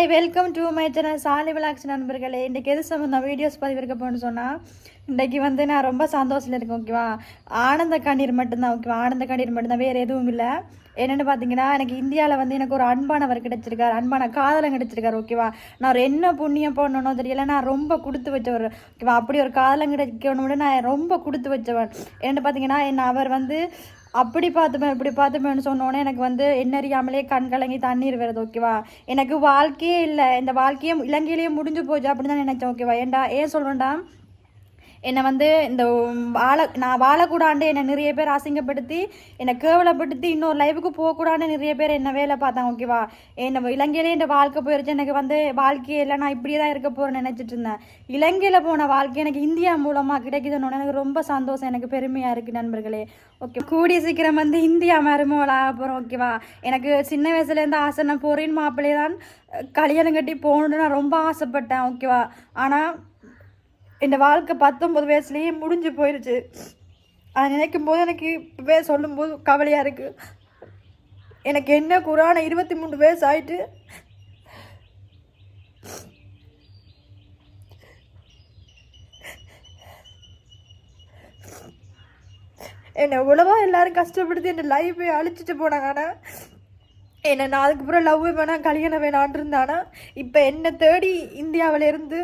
Hi welcome to my channel சாலை vlogs நண்பர்களே. இன்றைக்கி எது சம்மந்தம் வீடியோஸ் பதிவிருக்க போகணும்னு சொன்னால் இன்றைக்கி வந்து நான் ரொம்ப சந்தோஷத்தில் இருக்கேன் ஓகேவா ஆனந்த கண்ணீர் மட்டும்தான் ஓகேவா ஆனந்த கண்ணீர் மட்டும்தான் வேறு எதுவும் இல்லை. என்னென்னு பார்த்தீங்கன்னா எனக்கு இந்தியாவில் வந்து எனக்கு ஒரு அன்பானவர் கிடச்சிருக்கார் அன்பான காதலன் கிடச்சிருக்கார் ஓகேவா நான் ஒரு என்ன புண்ணியம் போடணும் தெரியல நான் ரொம்ப கொடுத்து வச்சவர் ஓகேவா அப்படி ஒரு காதலன் கிடைக்கணும்னு நான் ரொம்ப கொடுத்து வச்சவன் என்னென்னு பார்த்தீங்கன்னா என்ன அவர் வந்து அப்படி பார்த்துப்பேன் இப்படி பார்த்துப்பேன்னு சொன்னோன்னே எனக்கு வந்து என்னறியாமலே கண் கலங்கி தண்ணீர் வருது ஓகேவா எனக்கு வாழ்க்கையே இல்லை. இந்த வாழ்க்கையே இலங்கையிலேயே முடிஞ்சு போச்சு அப்படின்னு தான் நினைச்சேன் ஓகேவா? ஏன்டா ஏன் சொல்கிறேன்டா என்னை வந்து இந்த வாழ நான் வாழக்கூடாண்டு என்னை நிறைய பேர் அசிங்கப்படுத்தி என்னை கேவலப்படுத்தி இன்னொரு லைஃபுக்கு போகக்கூடாதுன்னு நிறைய பேர் என்ன வேலை பார்த்தாங்க ஓகேவா என்ன இலங்கையிலே இந்த வாழ்க்கை போயிருச்சு. எனக்கு வந்து வாழ்க்கையே இல்லை நான் இப்படியே தான் இருக்க போகிறேன்னு நினச்சிட்டு இருந்தேன். இலங்கையில் போன வாழ்க்கை எனக்கு இந்தியா மூலமாக கிடைக்குதுன்னு எனக்கு ரொம்ப சந்தோஷம். எனக்கு பெருமையாக இருக்குது நண்பர்களே. ஓகே கூடிய சீக்கிரம் வந்து இந்தியா மருமகளாக போகிறோம் ஓகேவா எனக்கு சின்ன வயசுலேருந்து ஆசை நான் பொறியின் மாப்பிள்ளையே தான் கல்யாணம் கட்டி போகணுன்னு நான் ரொம்ப ஆசைப்பட்டேன் ஓகேவா ஆனால் இந்த வாழ்க்கை பத்தொம்பது வயசுலேயே முடிஞ்சு போயிடுச்சு அதை நினைக்கும் போது எனக்கு இப்போவே சொல்லும்போது கவலையாக இருக்குது எனக்கு என்ன குரான இருபத்தி மூணு வயசு ஆயிட்டு என்னை உழவா எல்லாரும் கஷ்டப்படுத்தி என் லைஃபை அழிச்சிட்டு போனாங்க. ஆனால் என்னை நான் அதுக்கப்புறம் லவ் வேணாம் கல்யாணம் வேணான் இருந்தானா இப்போ என்னை தேடி இந்தியாவிலேருந்து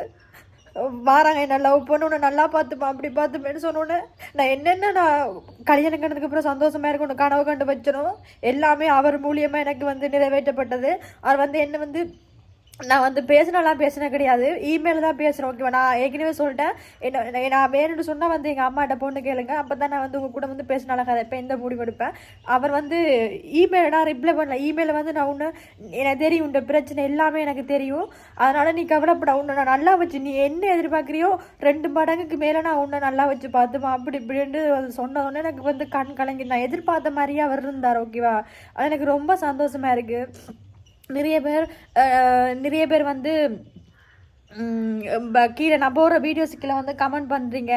வாராங்க என்ன லவ் பண்ணு உன்னை நல்லா பார்த்துப்பேன் அப்படி பார்த்துப்பேன்னு சொன்னோன்னே நான் என்னென்ன நான் கல்யாணம் கண்டதுக்கப்புறம் சந்தோஷமாக இருக்கும் உன்னை கனவு கண்டு வச்சிடும் எல்லாமே அவர் மூலியமாக எனக்கு வந்து நிறைவேற்றப்பட்டது. அவர் வந்து என்ன வந்து நான் வந்து பேசினாலாம் பேசின கிடையாது. இமெயில் தான் பேசுகிறேன் ஓகேவா நான் ஏற்கனவே சொல்லிட்டேன். என்ன நான் வேணும்னு சொன்னால் வந்து எங்கள் அம்மாட்ட பொண்ணு கேளுங்க. அப்போ தான் நான் வந்து உங்கள் கூட வந்து பேசினாலும் கதை இப்போ எந்த முடிவு எடுப்பேன் அவர் வந்து இமெயில் நான் ரிப்ளை பண்ணல. இமெயிலில் வந்து நான் ஒன்று எனக்கு தெரியும் இந்த பிரச்சனை எல்லாமே எனக்கு தெரியும். அதனால் நீ கவலைப்பட உன்னை நான் நல்லா வச்சு நீ என்ன எதிர்பார்க்குறியோ ரெண்டு மடங்குக்கு மேலே நான் உன்னை நல்லா வச்சு பார்த்துப்பேன். அப்படி இப்படின்ட்டு சொன்னதோடனே எனக்கு வந்து கண் கலங்கி நான் எதிர்பார்த்த மாதிரியே அவர் இருந்தார் ஓகேவா அது எனக்கு ரொம்ப சந்தோஷமாக இருக்குது நிறைய பேர் நிறைய பேர் வந்து கீழே நான் போகிற வீடியோஸுக்கெಲ್ಲ வந்து கமெண்ட் பண்ணுறீங்க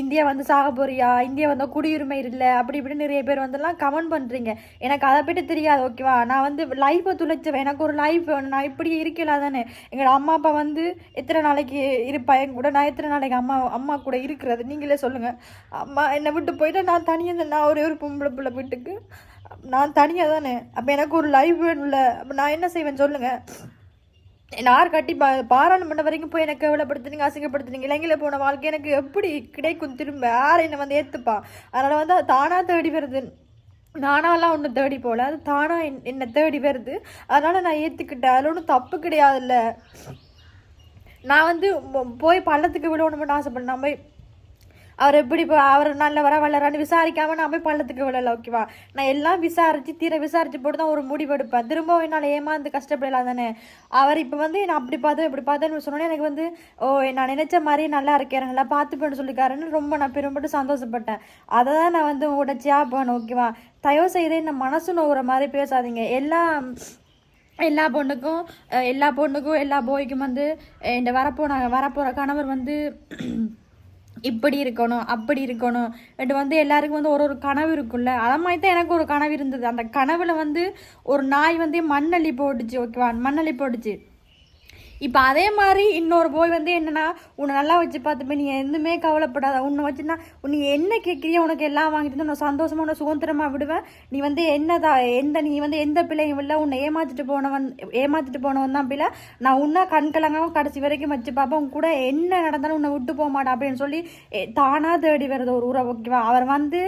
இந்தியா வந்து சாக போறியா? இந்தியா வந்து குடியுரிமை இல்லை? அப்படி இப்படின்னு நிறைய பேர் வந்துலாம் கமெண்ட் பண்ணுறீங்க எனக்கு அதை பற்றி தெரியாது ஓகேவா நான் வந்து லைஃப்பை துளைச்சவேன். எனக்கு ஒரு லைஃப் வேணும். நான் இப்படி இருக்கல தானே எங்களோட அம்மா அப்பா வந்து எத்தனை நாளைக்கு இருப்பா? என் கூட நான் எத்தனை நாளைக்கு அம்மா அம்மா கூட இருக்கிறது? நீங்களே சொல்லுங்கள் அம்மா என்னை விட்டு போயிட்டு நான் தனியாக நான் ஒரே ஒரு பொம்பளை பிள்ளை வீட்டுக்கு. நான் தனியாக தானே? அப்போ எனக்கு ஒரு லைஃப் வேணும்ல. அப்போ நான் என்ன செய்வேன் சொல்லுங்கள் யார் கட்டி பா பாராளுமன்றம் வரைக்கும் போய் எனக்கு எவ்வளோப்படுத்துனீங்க அசிங்கப்படுத்துனீங்க. இலங்கையில் போன வாழ்க்கை எனக்கு எப்படி கிடைக்கும் திரும்ப? யார் என்னை வந்து ஏற்றுப்பா அதனால் வந்து அது தானாக தேடி வருது. நானாலாம் ஒன்று தேடி போகல. அது தானாக என் என்னை தேடி வருது. அதனால் நான் ஏற்றுக்கிட்டேன் அதில் ஒன்றும் தப்பு கிடையாதுல்ல. நான் வந்து போய் பள்ளத்துக்கு விடணும்னு ஆசைப்பட்டேன் நான் போய் அவர் எப்படி இப்போ அவர் நல்லவரா வளரான்னு விசாரிக்காமல் நான் போய் பள்ளத்துக்கு விழல ஓகேவா? நான் எல்லாம் விசாரித்து தீர விசாரித்து போட்டு தான் ஒரு முடிவு எடுப்பேன். திரும்ப என்னால் ஏமாந்து கஷ்டப்படலாம் தானே? அவர் இப்போ வந்து நான் அப்படி பார்த்தேன் இப்படி பார்த்தேன்னு சொன்னோன்னே எனக்கு வந்து ஓ நான் நினச்ச மாதிரி நல்லா இருக்கேன் நல்லா பார்த்துப்பேன்னு சொல்லிக்காருன்னு ரொம்ப நான் பெரும்பட்டு சந்தோஷப்பட்டேன். அதை தான் நான் வந்து உடச்சியா போனேன் ஓகேவா? தயவு செய்து இந்த மனசு நோகிற மாதிரி பேசாதீங்க. எல்லாம் எல்லா பொண்ணுக்கும் எல்லா பொண்ணுக்கும் எல்லா போய்க்கும் வந்து இந்த வரப்போன வரப்போகிற கணவர் வந்து இப்படி இருக்கணும் அப்படி இருக்கணும். பட் வந்து எல்லாருக்கும் வந்து ஒரு ஒரு கனவு இருக்கும்ல. அதை மாதிரி தான் எனக்கு ஒரு கனவு இருந்தது. அந்த கனவில் வந்து ஒரு நாய் வந்து மண்ணள்ளி போட்டுச்சு ஓகேவா? மண்ணள்ளி போட்டுச்சு. இப்போ அதே மாதிரி இன்னொரு போய் வந்து என்னென்னா உன்னை நல்லா வச்சு பார்த்துப்பேன். நீ எதுவுமே கவலைப்படாத. உன்னை வச்சுன்னா நீ என்ன கேட்குறியோ உனக்கு எல்லாம் வாங்கிட்டு வந்து நான் சந்தோஷமாக உன்னை சுதந்திரமாக விடுவேன். நீ வந்து என்னதா எந்த நீ வந்து எந்த பிள்ளையும் இல்லை. உன்னை ஏமாற்றிட்டு போனவன் ஏமாற்றிட்டு போனவன் தான் பிள்ளை. நான் உன்னை கண் கலங்காமல் கடைசி வரைக்கும் வச்சு பார்ப்பேன். உன் கூட என்ன நடந்தாலும் உன்னை விட்டு போக மாட்டேன் அப்படின்னு சொல்லி தானாக தேடி வருது ஒரு உறவு. ஓகேவா? அவர் வந்து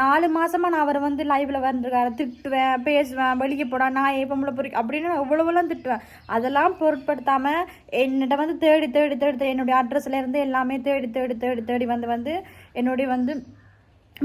நாலு மாதமாக நான் அவர் வந்து லைவில் வந்திருக்காரு. திட்டுவேன் பேசுவேன் வெளியே போடா நான் ஏப்பம்பளை பொறிக்க அப்படின்னு எவ்வளோவெல்லாம் திட்டுவேன். அதெல்லாம் பொருட்படுத்த நிறுத்தாமல் என்னிட்ட வந்து தேடி தேடி தேடி என்னுடைய அட்ரஸ்லேருந்து எல்லாமே தேடி தேடி தேடி தேடி வந்து வந்து என்னுடைய வந்து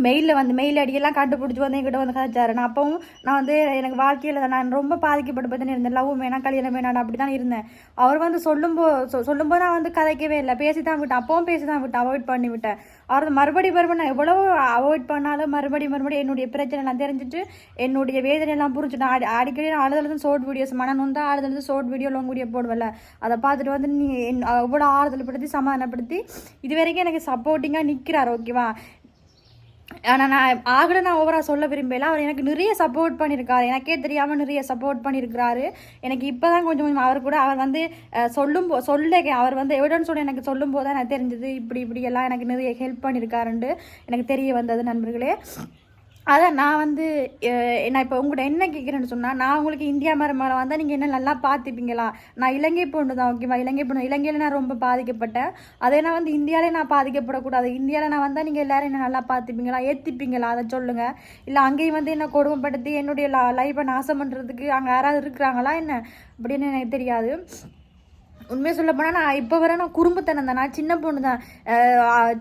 மெயிலில் வந்து மெயில் அடியெல்லாம் கண்டுபிடிச்சி வந்து என்கிட்ட வந்து கதைச்சாரு. நான் அப்பவும் நான் வந்து எனக்கு வாழ்க்கையில் நான் ரொம்ப பாதிக்கப்பட்டு பார்த்துன்னு இருந்தேன். லவ் வேணாம் கல்யாணம் வேணாம் அப்படி தான் இருந்தேன். அவர் வந்து சொல்லும்போது சொல்லும்போது நான் வந்து கதைக்கவே இல்லை. பேசி தான் விட்டேன். அப்பவும் பேசி தான் விட்டேன். அவாய்ட் பண்ணி விட்டேன். அவர் மறுபடி மறுபடி நான் எவ்வளோ அவாய்ட் பண்ணாலும் மறுபடி மறுபடி என்னுடைய பிரச்சனை நான் தெரிஞ்சுட்டு என்னுடைய வேதனையெல்லாம் புரிஞ்சுட்டேன் அடி அடிக்கடி நான் ஆறுதல் ஷோர்ட் வீடியோஸ் மன நொந்தா ஆறுதல் ஷோர்ட் வீடியோ லாங் வீடியோ போடுவல அதை பார்த்துட்டு வந்து நீ எவ்வளோ ஆறுதல் படுத்தி சமாதானப்படுத்தி இது வரைக்கும் எனக்கு சப்போர்ட்டிங்காக நிற்கிறார் ஓகேவா ஆனால் நான் ஆகலை நான் ஓவராக சொல்ல விரும்பல. அவர் எனக்கு நிறைய சப்போர்ட் பண்ணியிருக்காரு. எனக்கே தெரியாமல் நிறைய சப்போர்ட் பண்ணியிருக்கிறாரு. எனக்கு இப்போ தான் கொஞ்சம் கொஞ்சம் அவர் கூட அவர் வந்து சொல்லும் போ சொல்ல அவர் வந்து எவிடன்ஸ் சொல்லி எனக்கு சொல்லும் போது தான் எனக்கு தெரிஞ்சது. இப்படி இப்படி எல்லாம் எனக்கு நிறைய ஹெல்ப் பண்ணியிருக்காருன்ட்டு எனக்கு தெரிய வந்தது நண்பர்களே. அதான் நான் வந்து நான் இப்போ உங்கள்கிட்ட என்ன கேட்குறேன்னு சொன்னால் நான் உங்களுக்கு இந்தியா மரம் மேலே வந்தால் நீங்கள் என்ன நல்லா பார்த்துப்பீங்களா? நான் இலங்கை பொண்ணு தான் ஓகேவா இலங்கை பொண்ணு இலங்கையில் நான் ரொம்ப பாதிக்கப்பட்டேன். அதே நான் வந்து இந்தியாவிலே நான் பாதிக்கப்படக்கூடாது. இந்தியாவில் நான் வந்தால் நீங்கள் எல்லாரும் என்ன நல்லா பார்த்துப்பீங்களா? ஏற்றிப்பீங்களா அதை சொல்லுங்கள் இல்லை அங்கேயும் வந்து என்ன கொடுமைப்படுத்தி என்னுடைய லைஃப்பை நாசம் பண்ணுறதுக்கு அங்கே யாராவது இருக்கிறாங்களா? என்ன? அப்படின்னு எனக்கு தெரியாது. உண்மையை சொல்ல போனால் நான் இப்போ வர நான் குறும்புத்தனம் தான். நான் சின்ன பொண்ணு தான்.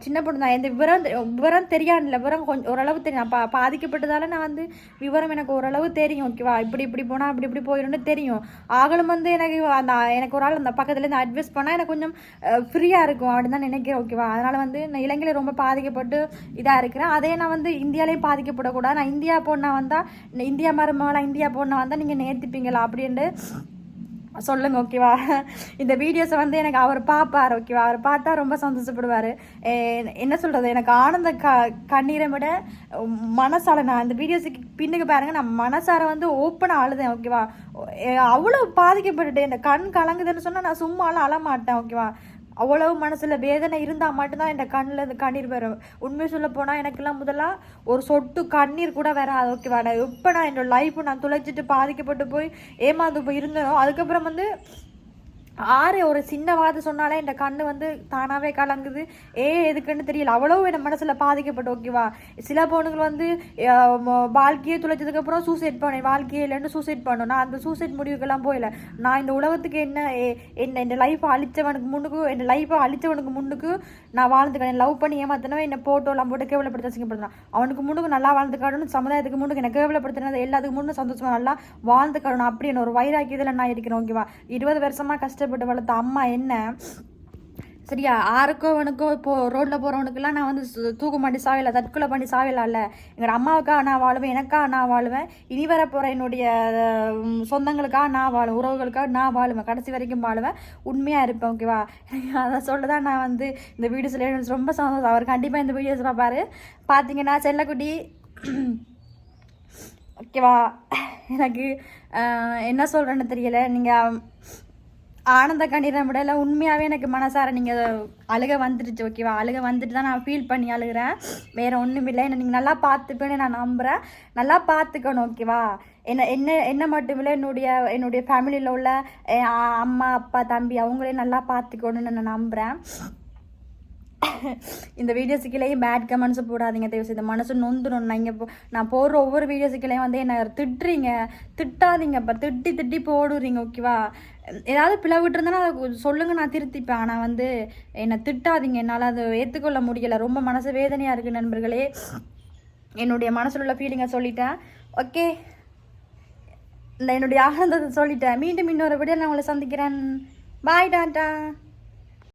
சின்ன பொண்ணு தான். எந்த விவரம் விவரம் தெரியாது இல்லை விவரம் கொஞ்சம் ஓரளவு தெரியும். நான் பா பாதிக்கப்பட்டதால நான் வந்து விவரம் எனக்கு ஓரளவு தெரியும். ஓகேவா இப்படி இப்படி போனால் அப்படி இப்படி போயிடும்னு தெரியும். ஆகலும் வந்து எனக்கு அந்த எனக்கு ஒரு ஆள் அந்த பக்கத்தில் இருந்து அட்வைஸ் பண்ணால் எனக்கு கொஞ்சம் ஃப்ரீயாக இருக்கும். அப்படின்னு தான் நினைக்கிறேன். ஓகேவா அதனால் வந்து நான் இலங்கையில் ரொம்ப பாதிக்கப்பட்டு இதாக இருக்கிறேன். அதே நான் வந்து இந்தியாலேயும் பாதிக்கப்படக்கூடாது. நான் இந்தியா பொண்ணா வந்தால் இந்தியா மருமகளாக இந்தியா பொண்ணா வந்தால் நீங்கள் நேர்த்திப்பீங்களா? அப்படின்ட்டு சொல்லுங்க ஓகேவா? இந்த வீடியோஸை வந்து எனக்கு அவர் பார்ப்பார் ஓகேவா? அவர் பார்த்தா ரொம்ப சந்தோஷப்படுவார். என்ன சொல்கிறது எனக்கு ஆனந்த க கண்ணீரை விட மனசால நான் இந்த வீடியோஸுக்கு பின்னுக்கு பாருங்கள் நான் மனசார வந்து ஓப்பனாக அழுதேன் ஓகேவா? அவ்வளோ பாதிக்கப்பட்டுட்டேன். இந்த கண் கலங்குதுன்னு சொன்னால் நான் சும்மாலாம் அழமாட்டேன் ஓகேவா? அவ்வளவு மனசில் வேதனை இருந்தால் மட்டும்தான் என் கண்ணில் இந்த கண்ணீர் வரும். உண்மை சொல்ல போனால் எனக்கெல்லாம் முதலாக ஒரு சொட்டு கண்ணீர் கூட வராது. ஓகேவா நான் இப்போ நான் என்னோடய லைஃப்பை நான் துளைச்சிட்டு பாதிக்கப்பட்டு போய் ஏமாந்து போய் இருந்தேனோ அதுக்கப்புறம் வந்து ஆறு ஒரு சின்ன வார்த்தை சொன்னாலே இந்த கண்ணு வந்து தானாகவே கலங்குது. ஏ எதுக்குன்னு தெரியல. அவ்வளவு என் மனசில் பாதிக்கப்பட்டு ஓகேவா? சில பொண்ணுங்கள் வந்து வாழ்க்கையை வாழ்க்கையே துளைச்சதுக்கப்புறம் சூசைட் பண்ணேன் வாழ்க்கையே இல்லைன்னு சூசைட் பண்ணோம் நான் அந்த சூசைட் முடிவுக்கெல்லாம் போயில நான் இந்த உலகத்துக்கு என்ன என்ன இந்த லைஃப்பை அழிச்சவனுக்கு முன்னுக்கு என் லைஃப்பை அழித்தவனுக்கு முன்னுக்கு நான் வாழ்ந்துக்கிறேன். லவ் பண்ணி ஏமாத்தினவன் என்னை போட்டோலாம் போட்டு கேவலப்படுத்த அசிங்கப்படுறான் அவனுக்கு முன்னுக்கு நல்லா வாழ்ந்து காட்டணும் சமுதாயத்துக்கு முன்னுக்கு என்ன கேவலப்படுத்தினது எல்லாத்துக்கும் முன்னும் சந்தோஷமாக நல்லா வாழ்ந்து காட்டணும் அப்படின்னு ஒரு வைராக்கியத்தில் நான் இருக்கிறேன் ஓகேவா? இருபது வருஷமாக கஷ்டம் கஷ்டப்பட்டு வளர்த்த அம்மா என்ன? சரியா? யாருக்கோ அவனுக்கோ இப்போ ரோட்டில் போகிறவனுக்கெல்லாம் நான் வந்து சு- தூக்கு மாட்டி சாவில தற்கொலை பண்ணி சாவிலாம்ல எங்களோட அம்மாவுக்காக நான் வாழுவேன் எனக்காக நான் வாழுவேன். இனி வர போகிற என்னுடைய சொந்தங்களுக்காக நான் வாழுவேன் உறவுகளுக்காக நான் வாழுவேன். கடைசி வரைக்கும் வாழுவேன். உண்மையாக இருப்பேன் ஓகேவா அதை சொல்ல தான் நான் வந்து இந்த வீடியோ எனக்கு ரொம்ப சந்தோஷம். அவர் கண்டிப்பாக இந்த வீடியோஸ் பார்ப்பாரு பார்த்தீங்கன்னா செல்லக்குட்டி ஓகேவா எனக்கு என்ன சொல்கிறேன்னு தெரியல. நீங்கள் ஆனந்த கண்ணீரை விடல உண்மையாகவே எனக்கு மனசார நீங்கள் அழுக வந்துடுச்சு ஓகேவா அழுக வந்துட்டு தான் நான் ஃபீல் பண்ணி அழுகிறேன். வேறு ஒன்றும் இல்லை. என்ன நீங்கள் நல்லா பார்த்துப்பேன்னு நான் நம்புகிறேன் நல்லா பார்த்துக்கணும் ஓகேவா என்ன என்ன என்ன மட்டும் இல்லை என்னுடைய என்னுடைய ஃபேமிலியில் உள்ள என் அம்மா அப்பா தம்பி அவங்களையும் நல்லா பார்த்துக்கணும்னு நான் நம்புகிறேன் இந்த வீடியோஸுக்குள்ளேயும் பேட் கமெண்ட்ஸும் போடாதீங்க. தயவு செய்து மனசு நொந்துடும் நான் இங்கே நான் போடுற ஒவ்வொரு வீடியோஸுக்குள்ளேயும் வந்து என்னை திட்டுறீங்க. திட்டாதீங்க. இப்போ திட்டி திட்டி போடுறீங்க ஓகேவா ஏதாவது பிளவிட்டு அதை சொல்லுங்கள் நான் திருத்திப்பேன். ஆனால் வந்து என்னை திட்டாதீங்க. என்னால் அதை ஏற்றுக்கொள்ள முடியலை. ரொம்ப மனசு வேதனையாக இருக்குது நண்பர்களே. என்னுடைய மனசில் உள்ள ஃபீலிங்கை சொல்லிட்டேன். ஓகே இந்த என்னுடைய ஆனந்தத்தை சொல்லிட்டேன். மீண்டும் இன்னொரு விட நான் உங்களை சந்திக்கிறேன். பாய் டாட்டா